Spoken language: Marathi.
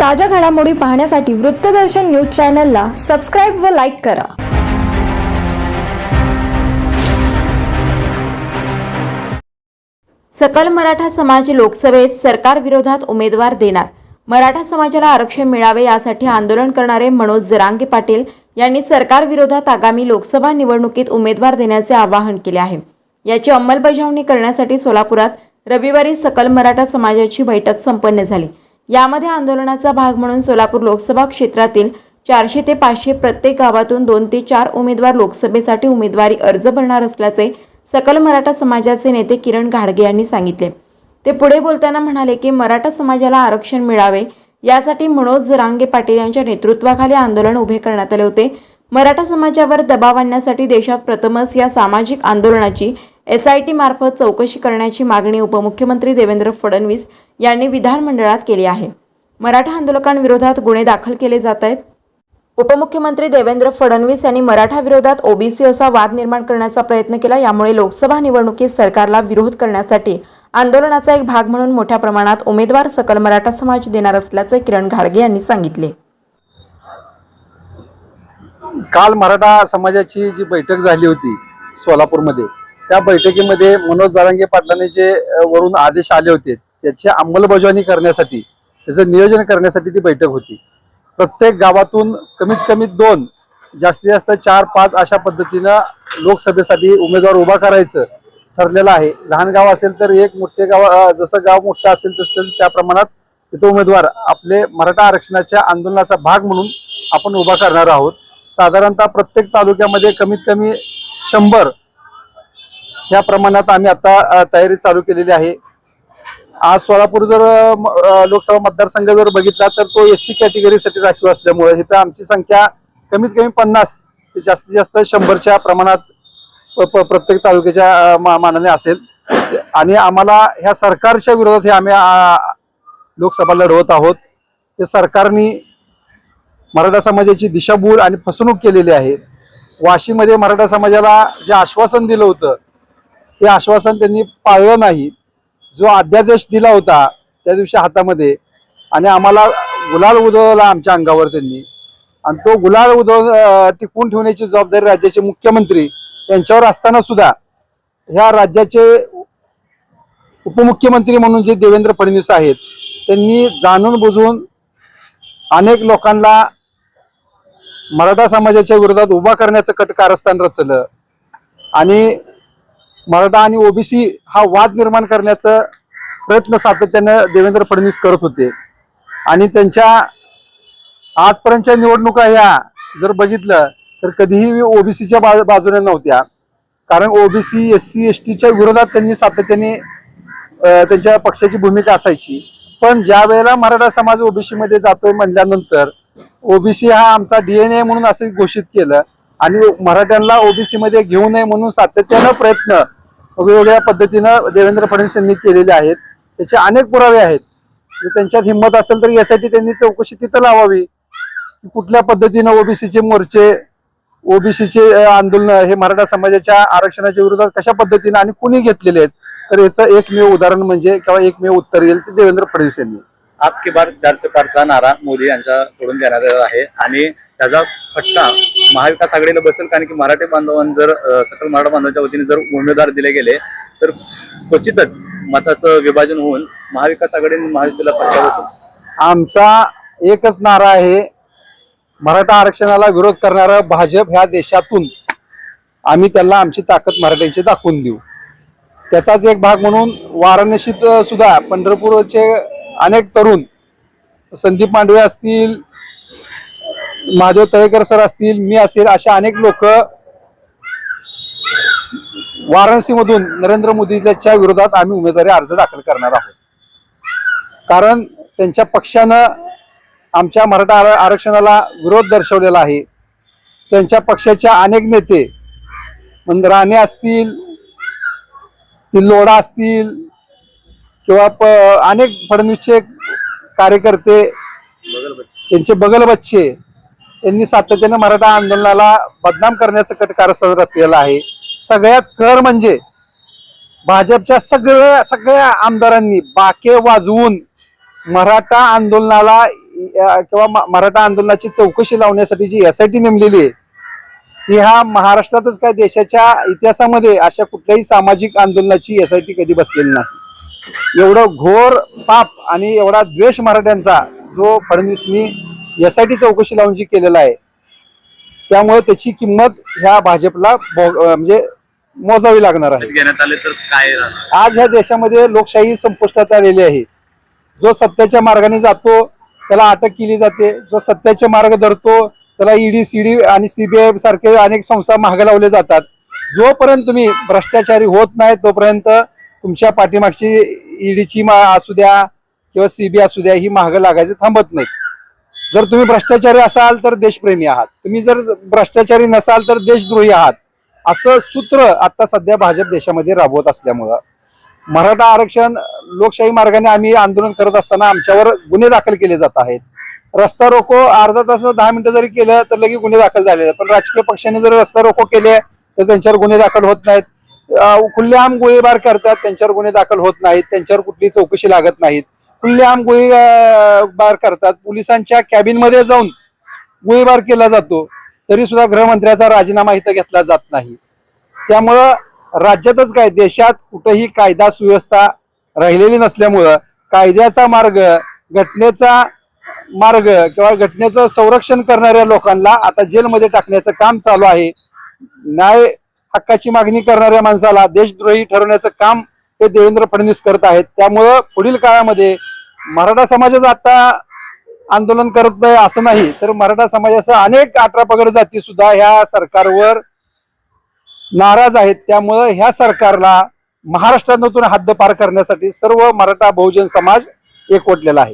ताज्या घडामोडी पाहण्यासाठी वृत्तदर्शन न्यूज चॅनलला सबस्क्राईब व लाईक करा. सकल मराठा समाज लोकसभेत सरकार विरोधात उमेदवार देणार. मराठा समाजाला आरक्षण मिळावे यासाठी आंदोलन करणारे मनोज जरांगे पाटील यांनी सरकार विरोधात आगामी लोकसभा निवडणुकीत उमेदवार देण्याचे आवाहन केले आहे. याची अंमलबजावणी करण्यासाठी सोलापुरात रविवारी सकल मराठा समाजाची बैठक संपन्न झाली. यामध्ये आंदोलनाचा भाग म्हणून सोलापूर लोकसभा क्षेत्रातील चारशे ते पाचशे प्रत्येक गावातून दोन ते चार उमेदवार लोकसभेसाठी उमेदवारी अर्ज भरणार असल्याचे सकल मराठा समाजाचे नेते किरण घाडगे यांनी सांगितले. ते पुढे बोलताना म्हणाले की मराठा समाजाला आरक्षण मिळावे यासाठी मनोज जरांगे पाटील यांच्या नेतृत्वाखाली आंदोलन उभे करण्यात आले होते. मराठा समाजावर दबाव आणण्यासाठी देशात प्रथमच या सामाजिक आंदोलनाची एस आय टी मार्फत चौकशी करण्याची मागणी उपमुख्यमंत्री देवेंद्र फडणवीस यांनी विधानमंडळात केली आहे. मराठा आंदोलकांविरोधात गुन्हे दाखल केले जात आहेत. उपमुख्यमंत्री देवेंद्र फडणवीस यांनी मराठा विरोधात ओबीसी असा वाद निर्माण करण्याचा प्रयत्न केला यामुळे लोकसभा निवडणुकीत सरकारला विरोध करण्यासाठी आंदोलनाचा एक भाग म्हणून मोठ्या प्रमाणात उमेदवार सकल मराठा समाज देणार असल्याचे किरण घाडगे यांनी सांगितले. काल मराठा समाजाची जी बैठक झाली होती सोलापूरमध्ये त्या बैठकीमध्ये मनोज जारांगे पाटलांनी जे वरून आदेश आले होते त्याची अंमलबजावणी करण्यासाठी त्याचं नियोजन करण्यासाठी ती बैठक होती. प्रत्येक गावातून कमीत कमी दोन जास्तीत जास्त चार पाच अशा पद्धतीनं लोकसभेसाठी उमेदवार उभा करायचं ठरलेलं आहे. लहान गाव असेल तर एक मोठे गाव जसं गाव मोठं असेल तसं तसं त्या प्रमाणात तिथं उमेदवार आपले मराठा आरक्षणाच्या आंदोलनाचा भाग म्हणून आपण उभा करणार आहोत. साधारणतः प्रत्येक तालुक्यामध्ये कमीत कमी शंभर ह्या प्रमाणात आम्ही आता तयारी चालू केलेली आहे. आज सोलापूर जर लोकसभा मतदारसंघ जर बघितला तर तो एस सी कॅटेगरीसाठी राखीव असल्यामुळे इथं आमची संख्या कमीत कमी पन्नास ते जास्तीत जास्त शंभरच्या प्रमाणात प- प्रत्येक तालुक्याच्या मा- मानाने असेल. आणि आम्हाला ह्या सरकारच्या विरोधात हे आम्ही लोकसभा लढवत आहोत. ते सरकारने मराठा समाजाची दिशाभूल आणि फसवणूक केलेली आहे. वाशीमध्ये मराठा समाजाला जे आश्वासन दिलं होतं ते आश्वासन त्यांनी पाळलं नाही. जो अध्यादेश दिला होता त्या दिवशी हातामध्ये आणि आम्हाला गुलाल उधळला आमच्या अंगावर त्यांनी. आणि तो गुलाल उधळ टिकवून ठेवण्याची जबाबदारी राज्याचे मुख्यमंत्री यांच्यावर असताना सुद्धा ह्या राज्याचे उपमुख्यमंत्री म्हणून जे देवेंद्र फडणवीस आहेत त्यांनी जाणून बुजून अनेक लोकांना मराठा समाजाच्या विरोधात उभा करण्याचं कट कारस्थान रचलं. आणि मराठा आणि ओबीसी हा वाद निर्माण करण्याचा प्रयत्न सातत्यानं देवेंद्र फडणवीस करत होते. आणि त्यांच्या आजपर्यंतच्या निवडणुका ह्या जर बघितलं तर कधीही ओबीसीच्या बाजूने नव्हत्या. कारण ओबीसी एस सी एस टीच्या विरोधात त्यांनी सातत्याने त्यांच्या पक्षाची भूमिका असायची. पण ज्या वेळेला मराठा समाज ओबीसीमध्ये जातोय म्हणल्यानंतर ओबीसी हा आमचा डीएनए म्हणून असं घोषित केलं आणि मराठ्यांना ओबीसीमध्ये घेऊ नये म्हणून सातत्यानं प्रयत्न वेगवेगळ्या पद्धतीनं देवेंद्र फडणवीस यांनी केलेले आहेत. त्याचे अनेक पुरावे आहेत. जर त्यांच्यात हिंमत असेल तर यासाठी त्यांनी चौकशी तिथं लावावी. कुठल्या पद्धतीनं ओबीसीचे मोर्चे ओबीसीचे आंदोलन हे मराठा समाजाच्या आरक्षणाच्या विरोधात कशा पद्धतीनं आणि कुणी घेतलेले आहेत तर याचं एकमेव उदाहरण म्हणजे किंवा एकमेव उत्तर येईल ते देवेंद्र फडणवीस यांनी. आपकी बार चारशे पारचा नारा मोदी यांच्याकडून देण्यात आहे. आणि त्याचा फटका महाविकास आघाडीला बसेल कारण की मराठी बांधवांना जर सकल मराठा बांधवांच्या वतीने जर उमेदवार दिले गेले तर क्वचितच मताचं विभाजन होऊन महाविकास आघाडीने महायुतीला फटका बसेल. आमचा एकच नारा आहे मराठा आरक्षणाला विरोध करणारा भाजप ह्या देशातून आम्ही त्यांना आमची ताकद मराठ्यांची दाखवून देऊ. त्याचाच एक भाग म्हणून वाराणसीत सुद्धा पंढरपूरचे अनेक तरुण संदीप मांडवे असतील महादेव तळेकर सर असतील मी असेल अशा अनेक लोक वाराणसीमधून नरेंद्र मोदीच्या विरोधात आम्ही उमेदवारी अर्ज दाखल करणार आहोत. कारण त्यांच्या पक्षानं आमच्या मराठा आर- आरक्षणाला विरोध दर्शवलेला आहे. त्यांच्या पक्षाच्या अनेक नेते म्हणजे राणे असतील तिल्लोडा असतील किंवा प अनेक फडणवीसचे कार्यकर्ते त्यांचे बगल बच्चे यांनी सातत्याने मराठा आंदोलनाला बदनाम करण्याचं कट कारस्थान रचलेलं आहे. सगळ्यात कर म्हणजे भाजपच्या सगळ्या सगळ्या आमदारांनी बाके वाजवून मराठा आंदोलनाला किंवा म- मराठा आंदोलनाची चौकशी लावण्यासाठी जी एस आय टी नेमलेली आहे ती हा महाराष्ट्रातच काय देशाच्या इतिहासामध्ये अशा कुठल्याही सामाजिक आंदोलनाची एस आय टी कधी बसलेली नाही. एवढं घोर पाप आणि एवढा द्वेष मराठ्यांचा जो फडणवीसनी टी चौकशी लावून जी केलेला आहे त्यामुळे त्याची किंमत ह्या भाजपला म्हणजे मोजावी लागणार आहे. घेण्यात आले तर काय राहणार? आज ह्या देशामध्ये लोकशाही संपुष्टात आलेली आहे. जो सत्याच्या मार्गाने जातो त्याला अटक केली जाते. जो सत्याचे मार्ग धरतो त्याला ईडी सीडी आणि सीबीआय सारखे अनेक संस्था मागे लावले जातात. जोपर्यंत तुम्ही भ्रष्टाचारी होत नाही तोपर्यंत तुमच्या पाठीमागची ईडीची असू द्या किंवा सीबीआय असू द्या ही मागं लागायचं थांबत नाही. जर तुम्ही भ्रष्टाचारी असाल तर देशप्रेमी आहात. तुम्ही जर भ्रष्टाचारी नसाल तर देशद्रोही आहात. असं सूत्र आता सध्या भाजप देशामध्ये राबवत असल्यामुळं. मराठा आरक्षण लोकशाही मार्गाने आम्ही आंदोलन करत असताना आमच्यावर गुन्हे दाखल केले जात आहेत. रस्ता रोको अर्धा तास दहा मिनिटं जरी केलं तर लगेच गुन्हे दाखल झालेले पण राजकीय पक्षाने जर रस्ता रोको केले तर त्यांच्यावर गुन्हे दाखल होत नाहीत. खुल्लेआम गोळीबार करतात त्यांच्यावर गुन्हे दाखल होत नाहीत. त्यांच्यावर कुठली चौकशी लागत नाहीत. खुल्लेआम गोळीबार करतात. पोलिसांच्या कॅबिनमध्ये जाऊन गोळीबार केला जातो. तरी सुद्धा गृहमंत्र्याचा राजीनामा इथं घेतला जात नाही. त्यामुळं राज्यातच काय देशात कुठंही कायदा सुव्यवस्था राहिलेली नसल्यामुळं कायद्याचा मार्ग घटनेचा मार्ग किंवा घटनेचं संरक्षण करणाऱ्या लोकांना आता जेलमध्ये टाकण्याचं काम चालू आहे. न्याय हक्काची मागणी करणाऱ्या माणसाला देशद्रोही ठरवण्याचं काम हे देवेंद्र फडणवीस करत आहेत. त्यामुळं पुढील काळामध्ये मराठा समाजाचं आता आंदोलन करत नाही असं नाही तर मराठा समाजाच्या अनेक अठरा पगड जाती सुद्धा ह्या सरकारवर नाराज आहेत. त्यामुळं ह्या सरकारला महाराष्ट्रातून हद्दपार करण्यासाठी सर्व मराठा बहुजन समाज एकवटलेला आहे.